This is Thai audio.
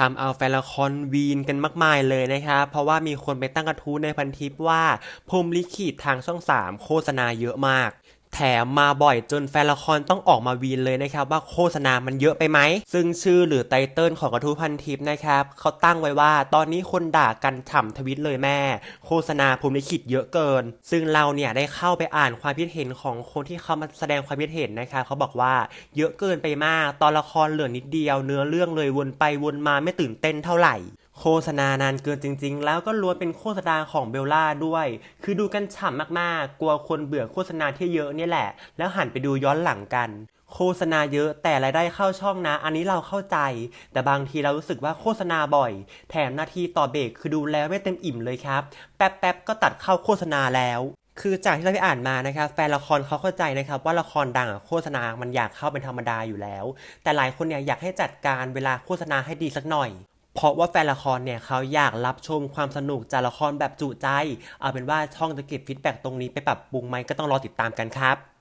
ทำเอาแฟนละครวีนกันมากมายเลยนะครับ เพราะว่ามีคนไปตั้งกระทู้ในพันทิปว่าพรมลิขิตทางช่อง 3 โฆษณาเยอะมาก มมาบ่อยจนแฟนละครต้องออกมาวีนเลยนะครับว่าโฆษณามันเยอะไปไหม ซึ่งชื่อหรือไตเติลของกระทู้พันทิปนะครับเขาตั้งไว้ว่าตอนนี้คนด่ากันฉ่ำทวิตเลยแม่ โฆษณาพรหมลิขิตเยอะเกิน ซึ่งเราเนี่ยได้เข้าไปอ่านความคิดเห็นของคนที่เขามาแสดงความคิดเห็นนะครับเขาบอกว่าเยอะเกินไปมาก ตอนละครเหลือนิดเดียวเนื้อเรื่องเลยวนไปวนมาไม่ตื่นเต้นเท่าไหร่โฆษณานานเกินจริง ๆ แล้วก็ล้วนเป็นโฆษณาของเบลล่าด้วย คือดูกันฉ่ำมากๆ กลัวคนเบื่อโฆษณาที่เยอะเนี่ยแหละ แล้วหันไปดูย้อนหลังกันโฆษณาเยอะแต่รายได้เข้าช่องนะ อันนี้เราเข้าใจ แต่บางทีเรารู้สึกว่าโฆษณาบ่อย แถมนาทีต่อเบรกคือดูแล้วไม่เต็มอิ่มเลยครับ แป๊บๆก็ตัดเข้าโฆษณาแล้วคือจากที่เราไปอ่านมานะครับแฟนละครเขาเข้าใจนะครับว่าละครดังโฆษณา มันอยากเข้าเป็นธรรมดาอยู่แล้ว แต่หลายคนเนี่ยอยากให้จัดการเวลาโฆษณาให้ดีสักหน่อย เพราะว่าแฟนละครเนี่ยเขาอยากรับชมความสนุกจากละครแบบจุใจ เอาเป็นว่าช่องจะเก็บฟีดแบ็กตรงนี้ไปปรับปรุงไหมก็ต้องรอติดตามกันครับ